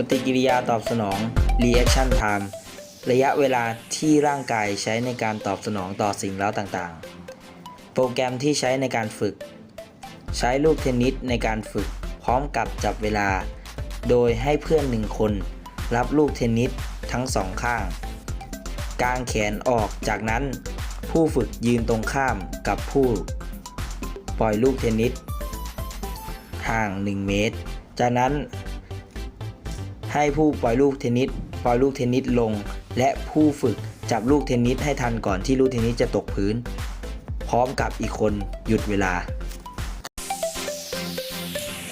ปฏิกิริยาตอบสนอง reaction time ระยะเวลาที่ร่างกายใช้ในการตอบสนองต่อสิ่งเร้าต่างๆ โปรแกรมที่ใช้ในการฝึก ใช้ลูกเทนนิสในการฝึก พร้อมกับจับเวลา โดยให้เพื่อนหนึ่งคน รับลูกเทนนิสทั้งสองข้าง กางแขนออกจากนั้น ผู้ฝึกยืนตรงข้ามกับผู้ ปล่อยลูกเทนนิสห่าง 1 เมตร จากนั้น ให้ผู้ปล่อยลูกเทนนิสปล่อยลูกเทนนิสลง และผู้ฝึกจับลูกเทนนิสให้ทันก่อนที่ลูกเทนนิสจะตกพื้น พร้อมกับอีกคนหยุดเวลา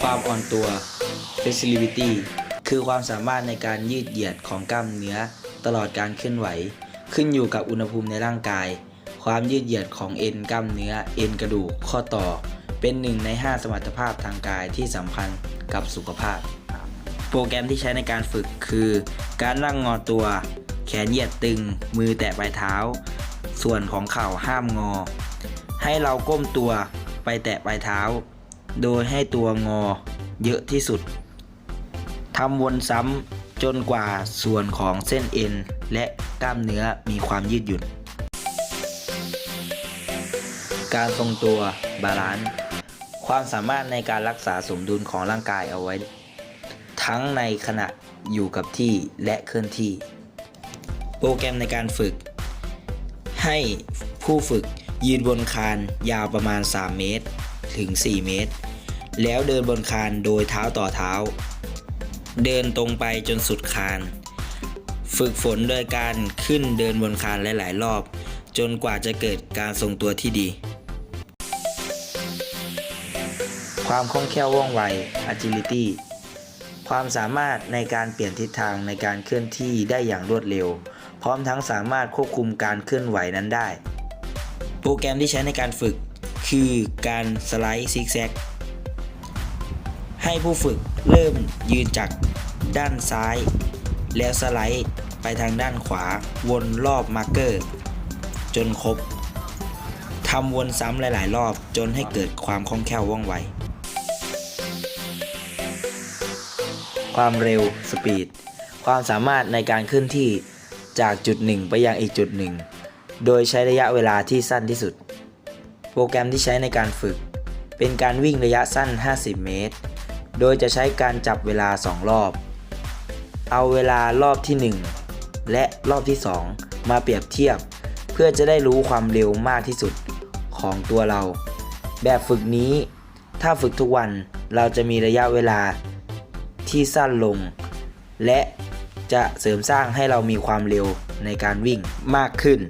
ความอ่อนตัว flexibility คือความสามารถในการยืดเหยียดของกล้ามเนื้อ ตลอดการเคลื่อนไหว ขึ้นอยู่กับอุณหภูมิในร่างกาย ความยืดเหยียดของเอ็นกล้ามเนื้อ เอ็นกระดูกข้อต่อ เป็นหนึ่งใน 5 สมรรถภาพทางกายที่สำคัญกับสุขภาพ โปรแกรมที่ใช้ในการฝึกคือ การนั่งงอตัว แขนเหยียดตึง มือแตะปลายเท้า ส่วนของเข่าห้ามงอ ให้เราก้มตัวไปแตะปลายเท้า โดยให้ตัวงอเยอะที่สุดทำวนซ้ำจนกว่าส่วนของเส้นเอ็น และกล้ามเนื้อมีความยืดหยุ่น การทรงตัวบาลานซ์ความสามารถในการรักษาสมดุลของร่างกายเอาไว้ ทั้งในขณะอยู่กับที่และเคลื่อนที่ โปรแกรมในการฝึก ให้ผู้ฝึกยืนบนคานยาวประมาณ 3 เมตร ถึง 4 เมตร แล้วเดินบนคานโดยเท้าต่อเท้า เดินตรงไปจนสุดคาน ฝึกฝนโดยการขึ้นเดินบนคานหลาย ๆ รอบ จนกว่าจะเกิดการทรงตัวที่ดี ความคล่องแคล่วว่องไว agility ความสามารถในการเปลี่ยนทิศทางในการเคลื่อนที่ได้อย่างรวดเร็ว พร้อมทั้งสามารถควบคุมการเคลื่อนไหวนั้นได้ โปรแกรมที่ใช้ในการฝึก คือการสไลด์ซิกแซกให้ผู้ฝึกเริ่มยืนจากด้านซ้าย แล้วสไลด์ไปทางด้านขวาวนรอบมาร์กเกอร์ จนครบทำวนซ้ำหลาย ๆ รอบจนให้เกิดความคล่องแคล่วว่องไว ความเร็วสปีด ความสามารถในการเคลื่อนที่จากจุดหนึ่งไปยังอีกจุดหนึ่ง โดยใช้ระยะเวลาที่สั้นที่สุด โปรแกรมที่ใช้ในการฝึก เป็นการวิ่งระยะสั้น 50 เมตร โดยจะใช้การจับเวลา 2 รอบ เอาเวลารอบที่ 1 และรอบที่ 2 มาเปรียบเทียบ เพื่อจะได้รู้ความเร็วมากที่สุดของตัวเรา แบบฝึกนี้ ถ้าฝึกทุกวันเราจะมีระยะเวลา ที่สั้นลง และจะเสริมสร้างให้เรามีความเร็วในการวิ่งมากขึ้น